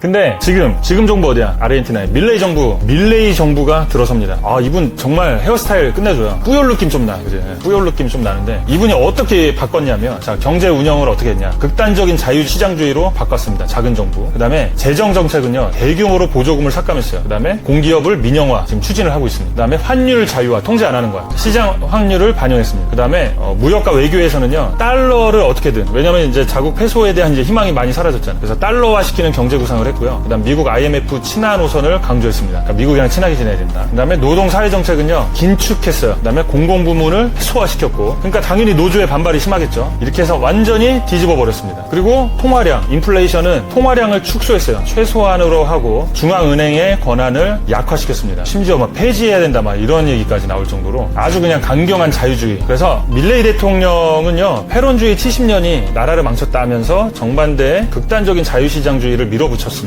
근데 지금 지금 정부 어디야? 아르헨티나의 밀레이 정부 밀레이 정부가 들어섭니다. 아 이분 정말 헤어스타일 끝내줘요. 뿌열 느낌 좀 나, 그지? 뿌열 느낌 좀 나는데 이분이 어떻게 바꿨냐면 자 경제 운영을 어떻게 했냐? 극단적인 자유시장주의로 바꿨습니다. 작은 정부. 그다음에 재정 정책은요 대규모로 보조금을 삭감했어요. 그다음에 공기업을 민영화 지금 추진을 하고 있습니다. 그다음에 환율 자유화 통제 안 하는 거야. 시장 확률을 반영했습니다. 그다음에 어, 무역과 외교에서는요 달러를 어떻게든 왜냐면 이제 자국 회소에 대한 이제 희망이 많이 사라졌잖아요. 그래서 달러화 시키는 경제 구상을 했고요. 그다음 미국 IMF 친화 노선을 강조했습니다. 그러니까 미국이랑 친하게 지내야 된다. 그다음에 노동 사회 정책은요 긴축했어요. 그다음에 공공 부문을 소화시켰고 그러니까 당연히 노조의 반발이 심하겠죠. 이렇게 해서 완전히 뒤집어 버렸습니다. 그리고 통화량, 인플레이션은 통화량을 축소했어요. 최소한으로 하고 중앙은행의 권한을 약화시켰습니다. 심지어 막 폐지해야 된다 막 이런 얘기까지 나올 정도로 아주 그냥 강경한 자유주의. 그래서 밀레이 대통령은요 패론주의 70년이 나라를 망쳤다 하면서 정반대의 극단적인 자유시장주의를 밀어붙였어요.